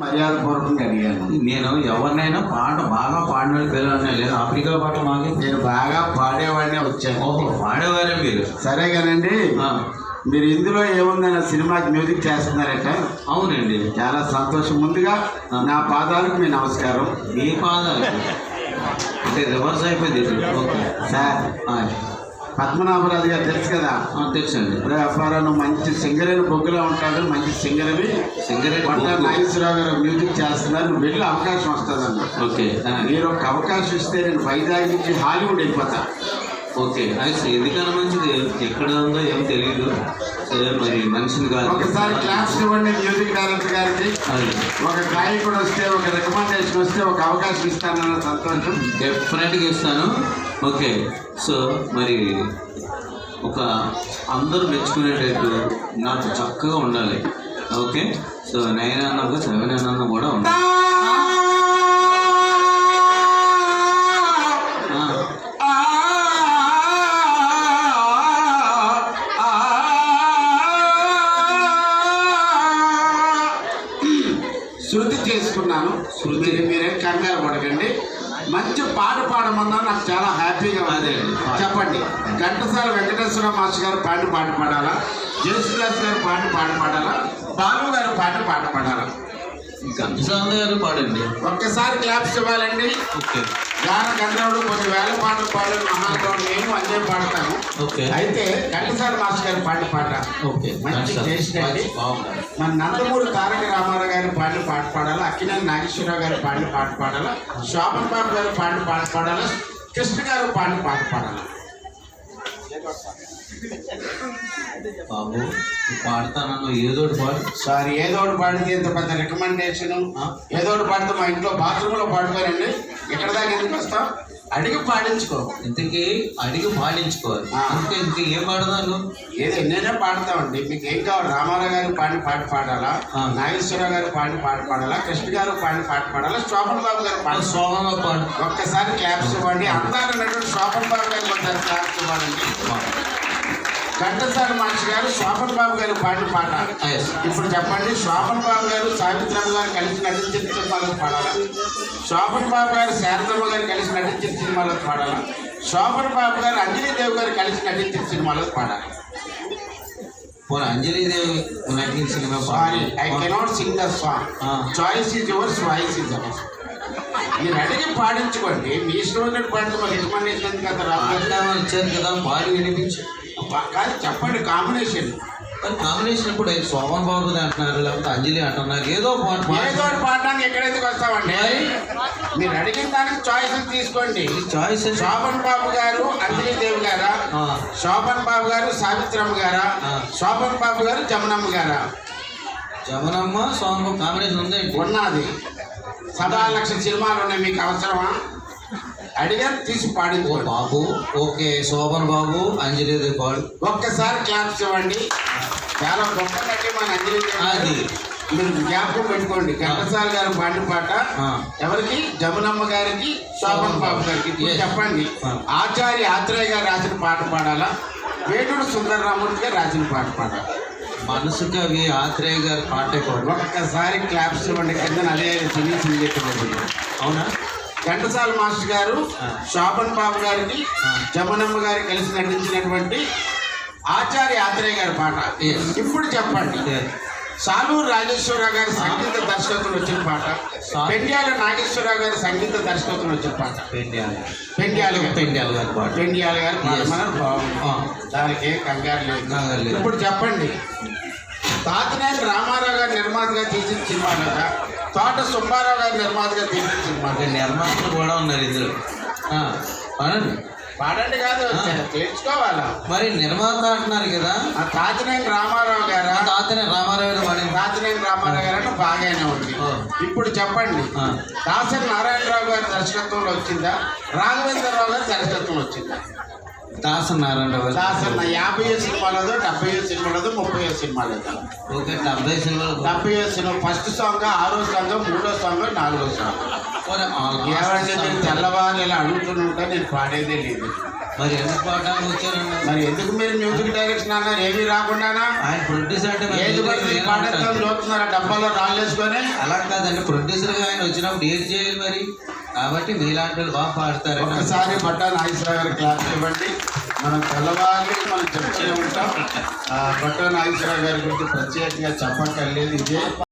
మర్యాద పూర్వకంగా అడిగాను. నేను ఎవరినైనా పాట బాగా పాడిన పిల్లలు లేదు ఆఫ్రికా పాట మాకు. నేను బాగా పాడేవాడినే వచ్చాను. ఓహో పాడేవారే మీరు. సరే కానండి మీరు ఇందులో ఏముందన్న సినిమాకి మ్యూజిక్ చేస్తున్నారట? అవునండి. చాలా సంతోషం. ముందుగా నా పాదాలకు మీ నమస్కారం. మీ పాదాలు అంటే రివర్స్ అయిపోయింది. ఓకే. సార్ పద్మనాభరాజు గారు తెలుసు కదా? తెలుసండి. నువ్వు మంచి సింగరేణి బొగ్గులో ఉంటాడు మంచి సింగరవి సింగరేట్ వంట బొగ్గు. నాగేశ్వరరావు గారు మ్యూజిక్ చేస్తున్నారు నువ్వు వెళ్ళి అవకాశం వస్తుందన్న. ఓకే. మీరు ఒక అవకాశం ఇస్తే నేను వైజాగ్ నుంచి హాలీవుడ్ వెళ్ళిపోతా. ఓకే. అయితే ఎందుకన్నా మంచిది? ఎక్కడ ఉందో ఏం తెలియదు సరే మరి మనిషిని కాదు. ఒకసారి క్లాస్ ఇవ్వండి మ్యూజిక్ డైరెక్టర్ గారికి. ఒక గాయకుడు వస్తే ఒక రికమెండేషన్ వస్తే ఒక అవకాశం ఇస్తానన్న సంతోషం. డెఫినెట్గా ఇస్తాను. ఓకే సో మరి ఒక అందరూ మెచ్చుకునేటట్టు నాకు చక్కగా ఉండాలి. ఓకే సో నైన్ అన్న సెవెన్ అన్న కూడా ఉండాలి. శృతి చేసుకున్నాను. శృతి. మీరేం కంగారు పడకండి. మంచి పాట పాడమన్నా నాకు చాలా హ్యాపీగా ఉంది. చెప్పండి. ఘంటసాల వెంకటేశ్వర మాస్టర్ గారు పాట పాట పాడాలా జేసుదాస్ గారు పాట పాట పాడాలా బాలు గారు పాట పాట పాడాలా ఘంటసాల గారు పాడండి. ఒక్కసారి క్లాప్స్ ఇవ్వాలండి. ఓకే. గాన గంధర్వుడు కొన్ని వేల పాటలు పాడిన మహానుభావుడు నేను అదే పాడతాను. ఓకే. అయితే ఘంటసాల మాస్టర్ గారి పాట పాట. ఓకే. మంచి మన నందమూరి తారక రామారావు గారి పాటలు పాట పాడాలా అక్కినేని నాగేశ్వరరావు గారి పాటలు పాట పాడాలా శోభన్ బాబు గారి పాటలు పాట పాడాలా కృష్ణ గారు పాటలు పాట పాడాలా. బాబు పాడతానన్న ఏదో ఒకటి పాడు. సారీ ఏదో ఒకటి పాడితే ఇంత పెద్ద రికమెండేషన్ ఏదో పాడితే మా ఇంట్లో బాత్రూంలో పాడుకోరండి. ఎక్కడ దాకా ఎందుకు వస్తాం అడిగి పాడించుకో ఇంతకీ అడిగి పాడించుకోవాలి. ఇంకా ఇంకా ఏం పాడదాను ఏదో ఎన్నైనా పాడతామండి. మీకు ఏం కావాలి? రామారావు గారి పాడిన పాట పాడాలా. నాగేశ్వరరావు గారి పాడిన పాట పాడాలా? కృష్ణ గారు పాడిన పాట పాడాలా? శోభన్ బాబు గారు పాట సోమంగా పాడు. ఒక్కసారి క్లాప్స్ ఇవ్వండి. అందాలు శోభన్ బాబు గారికి ఒకసారి క్లాప్స్ ఇవ్వాలండి. ఘంటసాల మనిషి గారు శోభన్ బాబు గారు పాడిన పాట Yes. ఇప్పుడు చెప్పండి శోభన్ బాబు గారు సావిత్రమ్మ గారు కలిసి నటించిన సినిమాలో పాడాలా? శోభన్ బాబు గారు శారదమ్మ గారు కలిసి నటించిన సినిమాలో పాడాలా? శోభన్ బాబు గారు అంజనీదేవి గారు కలిసి నటించిన సినిమాలో పాడాలి? పోనీ అంజలీదేవి నటించిన cinema sorry I. Cannot sing the song. Choice is yours voice is ours మీరు అడిగి పాడించుకోండి. మీ ఇష్టం ఉన్నట్టు పాడితే మాకు అంత రాదు పాడదామని ఇచ్చారు కదా పాడి వినిపించు. కాదు చెప్పండి కాంబినేషన్ కాంబినేషన్ ఇప్పుడు శోభన్ బాబు అంటున్నారు లేకపోతే అంజలి అంటున్నారు ఏదో పాట. ఏదో పాడడానికి ఎక్కడ ఎందుకు వస్తామండి? మీరు? అడిగిన దానికి చాయిస్ తీసుకోండి. చాయిస్? శోభన్ బాబు గారు అంజలీదేవి గారా? ఆ, శోభన్ బాబు గారు సావిత్రమ్మ గారా. శోభన్ బాబు గారు జమునమ్మ గారా? జమనమ్మ సోమ కాంబినేషన్ ఉందేంటి ఉన్నది. సదా లక్ష సినిమాలు ఉన్నాయి మీకు అవసరమా? అడిగారు తీసి పాడించుకోండి బాబు ఓకే శోభన్ బాబు అంజలిదేవి పాడు ఒక్కసారి క్లాప్స్ ఇవ్వండి. చాలా గొప్ప నటి మన అంజలి అది. మీరు జ్ఞాపకం పెట్టుకోండి. ఘంటసాల గారు పాడిన పాట. ఎవరికి? జమునమ్మ గారికి శోభన్ బాబు గారికి. చెప్పండి. ఆచార్య ఆత్రేయ గారు రాసిన పాట పాడాలా? వేటూరు సుందరరామూర్తి గారు రాసిన పాట పాడాలా? మనసుకి అవి ఆత్రేయ గారి పాటే ఒక్కసారి క్లాప్స్ ఇవ్వండి. కింద అదే సినీ సింగేట్ అవునా? ఘంటసాల మాస్టర్ గారు. శోభన్ బాబు గారికి ఆ. జమునమ్మ గారు కలిసి నటించినటువంటి ఆచార్య ఆత్రేయ గారి పాట. ఇప్పుడు చెప్పండి. సాలూరు రాజేశ్వరరావు గారి సంగీత దర్శకత్వం వచ్చిన పాట. పెండ్యాల నాగేశ్వరరావు గారి సంగీత దర్శకత్వం వచ్చిన పాట. పెండ్యాల. పెండ్యాల పెండ్యాల గారి పాట. పెండ్యాల గారు బాగుంది. ఆ, దానికి ఏ కంగారు లేదు. కంగారు లేదు. ఇప్పుడు చెప్పండి. తాతినేని రామారావు గారు నిర్మాతగా తీసిన సినిమా కదా తోట సుబ్బారావు గారు నిర్మాతగా సినిమా అక్కడ నిర్మాతలు కూడా ఉన్నారు ఇందులో ఆ, పాడండి. పాడండి కాదు. తెలుసుకోవాలా మరి నిర్మాత అంటున్నారు కదా. ఆ తాతినేని రామారావు గారా? తాతనే రామారావు గారు పాడింది. తాతినేని రామారావు గారు అంటే బాగానే ఉంది. ఇప్పుడు చెప్పండి. దాసరి నారాయణరావు గారి దర్శకత్వంలో వచ్చిందా? రాఘవేంద్రరావు గారి దర్శకత్వంలో వచ్చిందా? దాస నారాయణరావు గారు. దాసరి యాభై సినిమాలదో డెబ్బై సినిమాలదో ముప్పై సినిమాలదో ఓకే డెబ్బై సినిమాలు. డెబ్బై సినిమా ఫస్ట్ సాంగ్ ఆరో సాంగ్ మూడో సాంగ్ నాలుగో సాంగ్. ఏమంటే మీరు తెల్లవారు ఇలా అడుగుతుంటే నేను పాడేదే లేదు. మరి ఎందుకు పాడడానికి వచ్చారన్న మరి ఎందుకు మీరు మ్యూజిక్ డైరెక్షన్ అన్నారు? ఏమీ రాకుండానా? ఆయన ప్రొడ్యూసర్ అంటే ఏది music పడితే నేను పాడేస్తాం ఉంటాను. చూస్తున్నారు ఆ డబ్బాలో రాళ్ళేసుకొని? అలా కాదండి ప్రొడ్యూసర్గా ఆయన వచ్చినప్పుడు ఏది చేయాలి మరి? కాబట్టి మీలాంటి వాళ్ళు బాగా పాడతారు ఒక్కసారి బట్టా నాగేశ్వర గారి క్లాస్ ఇవ్వండి. మనం తెల్లవారి మనం చెప్తూనే ఉంటాం. ఆ, బట్టా నాగేశ్వర గారి గురించి ప్రత్యేకంగా చెప్పక్కర్లేదు. ఇదే